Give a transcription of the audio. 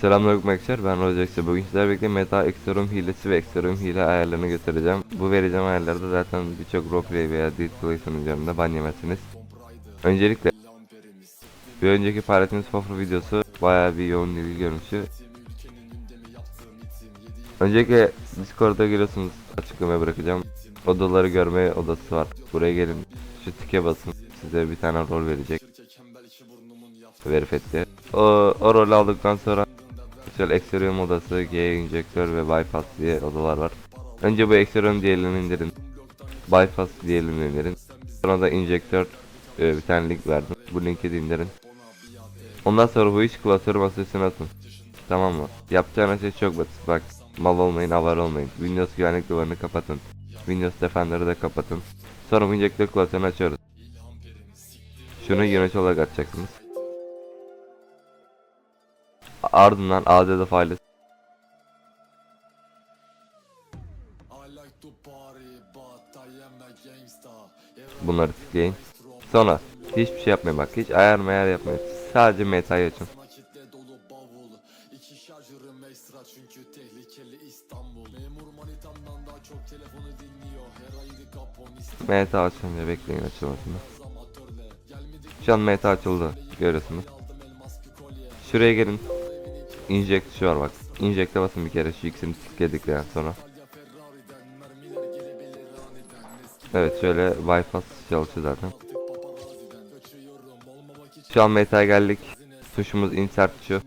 Selamünaleyküm arkadaşlar ben Rojax'ı bugün sizlerle birlikte Meta Exorum hilesi ve Exorum hile ayarlarını göstereceğim. Bu vereceğim ayarlarda zaten birçok roleplay veya deep play sunucularında ban yemezsiniz. Öncelikle bir önceki paylaştığımız Fofro videosu bayağı bir yoğun ilgi görmüştü. Öncelikle Discord'a giriyorsunuz açıklamaya bırakacağım. Odaları görme odası var. Buraya gelin şu tike basın size bir tane rol verecek. Verif etti. O, o rolü aldıktan sonra Şöyle Exterium odası, G injektör ve bypass diye odalar var. Önce bu Exterium diğerini indirin. Bypass diğerini indirin. Sonra da injektör e, bir tane link verdim. Bu linki de indirin. Ondan sonra bu iş klasörü masasına atın. Tamam mı? Yapacağınız şey çok basit. Bak mal olmayın, avar olmayın. Windows güvenlik duvarını kapatın. Windows Defender'ı da kapatın. Sonra bu injektör klasörünü açıyoruz. Şunu yönetici olarak açacaksınız. Ardından ADD faili Bunları tıklayın. Sonra hiçbir şey yapmayın bak. Hiç ayar mayar yapmayın. Sadece metayı açın. Meta açınca bekleyin açılmasını. Şu an meta açıldı. Görüyorsunuz. Şuraya gelin. Var bak. Inject'e basın bir kere şu ikisini tıkledikten sonra. Evet şöyle bypass çalışıyor zaten. Şu an meta geldik. Tuşumuz insert şu.